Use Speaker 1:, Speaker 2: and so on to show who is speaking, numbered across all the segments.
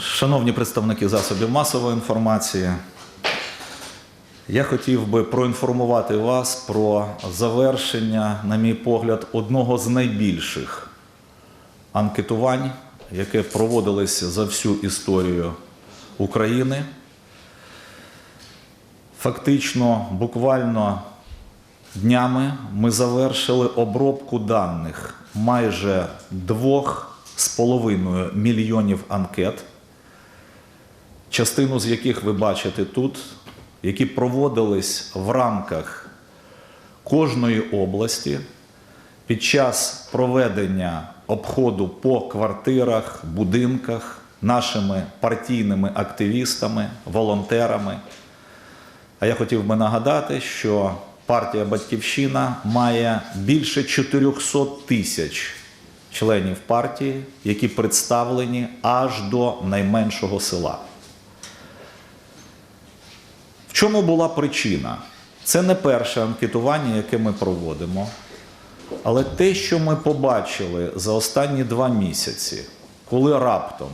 Speaker 1: Шановні представники засобів масової інформації, я хотів би проінформувати вас про завершення, на мій погляд, одного з найбільших анкетувань, яке проводилось за всю історію України. Фактично, буквально днями ми завершили обробку даних майже двох з половиною мільйонів анкет, частину з яких ви бачите тут, які проводились в рамках кожної області під час проведення обходу по квартирах, будинках нашими партійними активістами, волонтерами. А я хотів би нагадати, що партія Батьківщина має більше 400 тисяч членів партії, які представлені аж до найменшого села. Чому була причина? Це не перше анкетування, яке ми проводимо. Але те, що ми побачили за останні два місяці, коли раптом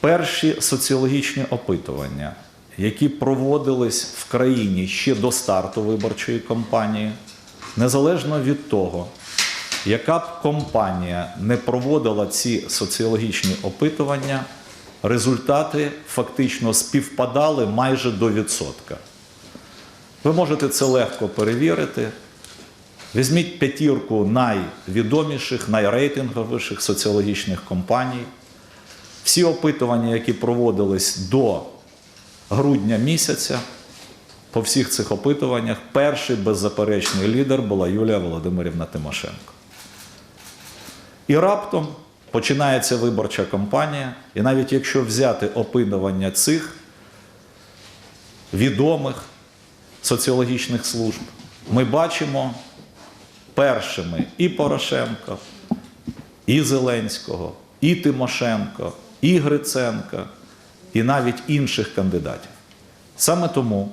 Speaker 1: перші соціологічні опитування, які проводились в країні ще до старту виборчої кампанії, незалежно від того, яка б компанія не проводила ці соціологічні опитування, результати фактично співпадали майже до відсотка. Ви можете це легко перевірити. Візьміть п'ятірку найвідоміших, найрейтинговіших соціологічних компаній. Всі опитування, які проводились до грудня місяця, по всіх цих опитуваннях перший беззаперечний лідер була Юлія Володимирівна Тимошенко. І раптом починається виборча кампанія, і навіть якщо взяти опитування цих відомих соціологічних служб, ми бачимо першими і Порошенко, і Зеленського, і Тимошенко, і Гриценка, і навіть інших кандидатів. Саме тому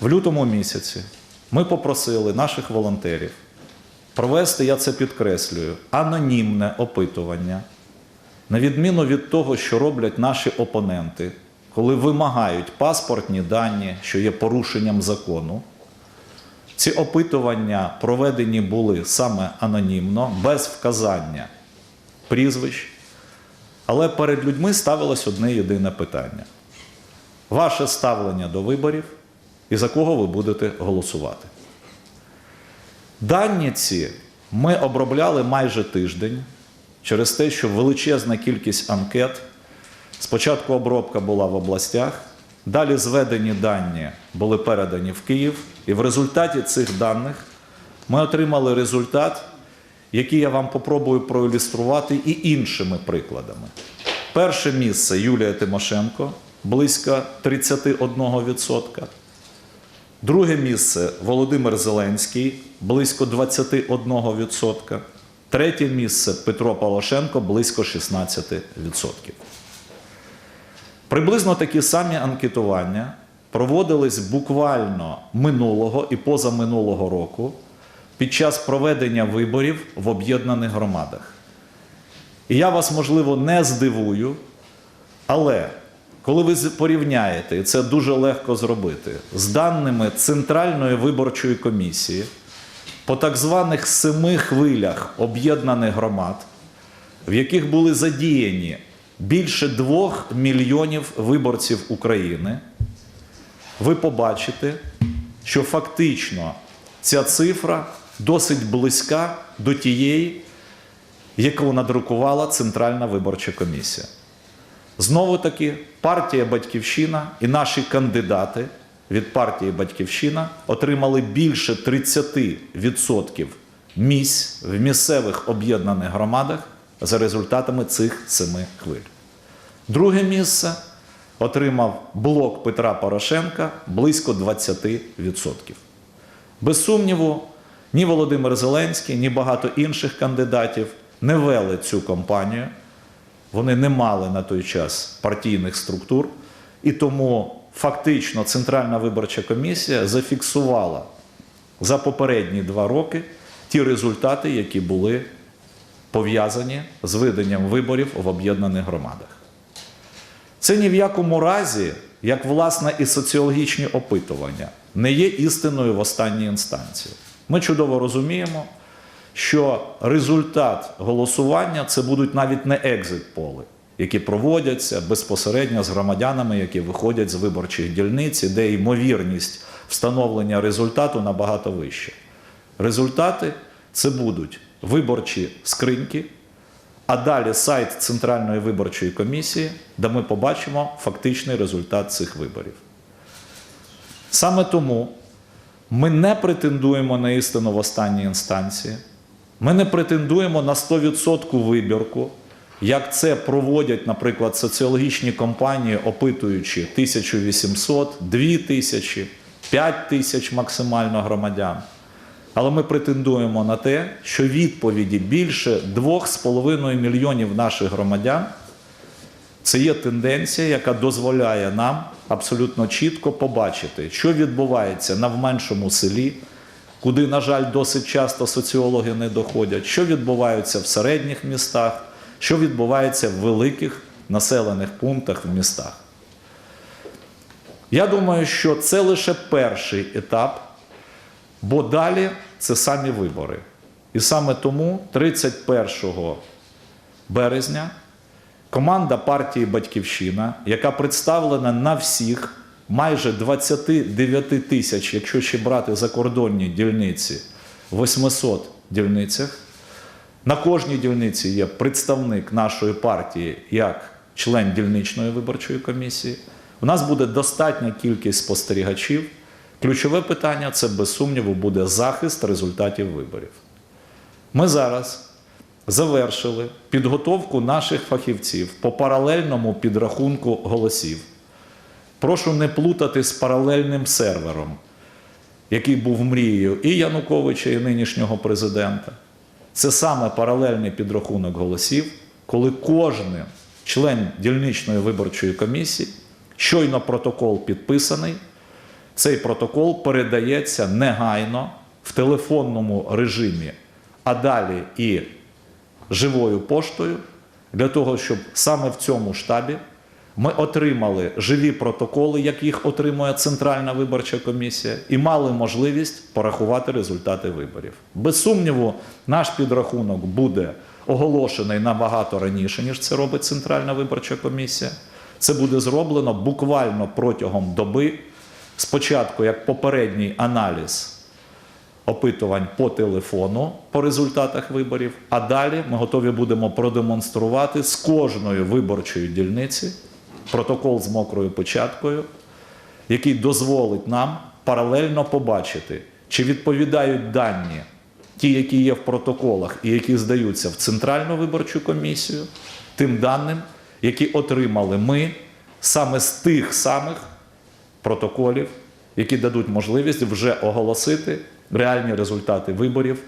Speaker 1: в лютому місяці ми попросили наших волонтерів провести, я це підкреслюю, анонімне опитування, на відміну від того, що роблять наші опоненти, коли вимагають паспортні дані, що є порушенням закону. Ці опитування проведені були саме анонімно, без вказання прізвищ. Але перед людьми ставилось одне єдине питання: ваше ставлення до виборів і за кого ви будете голосувати. Дані ці ми обробляли майже тиждень через те, що величезна кількість анкет. Спочатку обробка була в областях, далі зведені дані були передані в Київ, і в результаті цих даних ми отримали результат, який я вам попробую проілюструвати і іншими прикладами. Перше місце Юлія Тимошенко близько 31%. Друге місце Володимир Зеленський близько 21%. Третє місце Петро Порошенко близько 16%. Приблизно такі самі анкетування проводились буквально минулого і позаминулого року під час проведення виборів в об'єднаних громадах. І я вас, можливо, не здивую, але коли ви порівняєте, і це дуже легко зробити, з даними Центральної виборчої комісії по так званих семи хвилях об'єднаних громад, в яких були задіяні більше двох мільйонів виборців України, ви побачите, що фактично ця цифра досить близька до тієї, яку надрукувала Центральна виборча комісія. Знову таки, партія Батьківщина і наші кандидати від партії Батьківщина отримали більше 30% місць в місцевих об'єднаних громадах за результатами цих семи хвиль. Друге місце отримав блок Петра Порошенка близько 20%. Без сумніву, ні Володимир Зеленський, ні багато інших кандидатів не вели цю кампанію. Вони не мали на той час партійних структур, і тому фактично Центральна виборча комісія зафіксувала за попередні два роки ті результати, які були пов'язані з виданням виборів в об'єднаних громадах. Це ні в якому разі, як власне і соціологічні опитування, не є істиною в останній інстанції. Ми чудово розуміємо, що результат голосування це будуть навіть не екзит-поли, які проводяться безпосередньо з громадянами, які виходять з виборчих дільниць, де ймовірність встановлення результату набагато вища. Результати це будуть виборчі скриньки, а далі сайт Центральної виборчої комісії, де ми побачимо фактичний результат цих виборів. Саме тому ми не претендуємо на істину в останній інстанції, ми не претендуємо на 100% вибірку, як це проводять, наприклад, соціологічні компанії, опитуючи 1800, 2000, 5000 максимально громадян. Але ми претендуємо на те, що відповіді більше 2,5 мільйонів наших громадян це є тенденція, яка дозволяє нам абсолютно чітко побачити, що відбувається на в меншому селі, куди, на жаль, досить часто соціологи не доходять, що відбувається в середніх містах, що відбувається в великих населених пунктах в містах. Я думаю, що це лише перший етап, бо далі це самі вибори. І саме тому 31 березня команда партії Батьківщина, яка представлена на всіх майже 29 тисяч, якщо ще брати закордонні дільниці, 800 дільницях. На кожній дільниці є представник нашої партії як член дільничної виборчої комісії. У нас буде достатня кількість спостерігачів. Ключове питання це, без сумніву, буде захист результатів виборів. Ми зараз завершили підготовку наших фахівців по паралельному підрахунку голосів. Прошу не плутати з паралельним сервером, який був мрією і Януковича, і нинішнього президента. Це саме паралельний підрахунок голосів, коли кожен член дільничної виборчої комісії, щойно протокол підписаний, цей протокол передається негайно в телефонному режимі, а далі і живою поштою, для того, щоб саме в цьому штабі ми отримали живі протоколи, як їх отримує Центральна виборча комісія, і мали можливість порахувати результати виборів. Без сумніву, наш підрахунок буде оголошений набагато раніше, ніж це робить Центральна виборча комісія. Це буде зроблено буквально протягом доби. Спочатку як попередній аналіз опитувань по телефону по результатах виборів, а далі ми готові будемо продемонструвати з кожної виборчої дільниці протокол з мокрою печаткою, який дозволить нам паралельно побачити, чи відповідають дані, ті, які є в протоколах і які здаються в Центральну виборчу комісію, тим даним, які отримали ми саме з тих самих протоколів, які дадуть можливість вже оголосити реальні результати виборів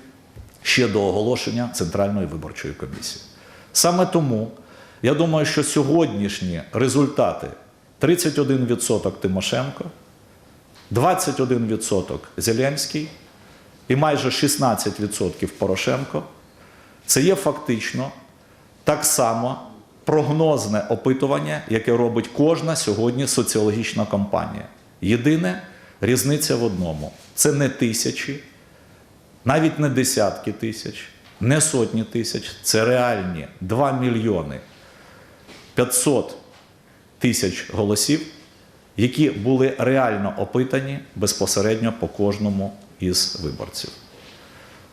Speaker 1: ще до оголошення Центральної виборчої комісії. Саме тому я думаю, що сьогоднішні результати 31% Тимошенко, 21% Зеленський і майже 16% Порошенко це є фактично так само прогнозне опитування, яке робить кожна сьогодні соціологічна компанія. Єдине різниця в одному: це не тисячі, навіть не десятки тисяч, не сотні тисяч, це реальні 2 мільйони 500 тисяч голосів, які були реально опитані безпосередньо по кожному із виборців.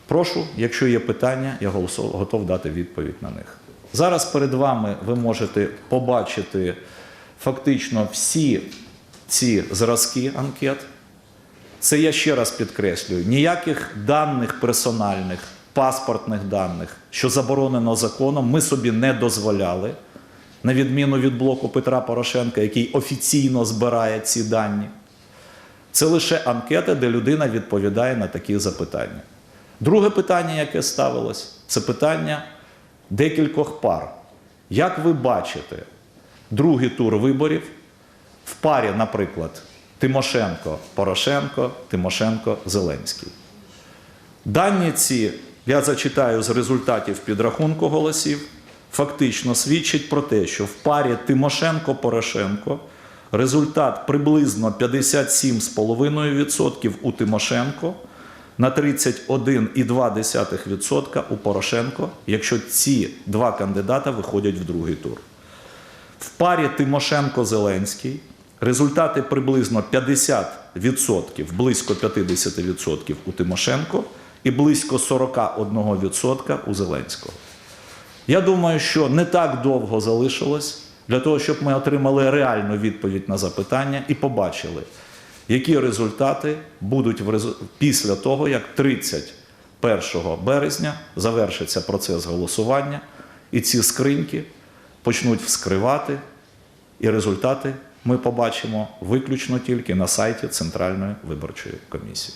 Speaker 1: Прошу, якщо є питання, я готов дати відповідь на них. Зараз перед вами ви можете побачити фактично всі ці зразки анкет. Це я ще раз підкреслюю: ніяких даних персональних, паспортних даних, що заборонено законом, ми собі не дозволяли, на відміну від блоку Петра Порошенка, який офіційно збирає ці дані. Це лише анкета, де людина відповідає на такі запитання. Друге питання, яке ставилось, це питання декількох пар. Як ви бачите другий тур виборів в парі, наприклад, Тимошенко Порошенко, Тимошенко Зеленський? Дані ці я зачитаю з результатів підрахунку голосів, фактично свідчить про те, що в парі Тимошенко-Порошенко результат приблизно 57,5% у Тимошенко на 31,2% у Порошенко, якщо ці два кандидата виходять в другий тур. В парі Тимошенко-Зеленський результати приблизно 50%, близько 50% у Тимошенко і близько 41% у Зеленського. Я думаю, що не так довго залишилось для того, щоб ми отримали реальну відповідь на запитання і побачили, які результати будуть після того, як 31 березня завершиться процес голосування, і ці скриньки почнуть вскривати, і результати ми побачимо виключно тільки на сайті Центральної виборчої комісії.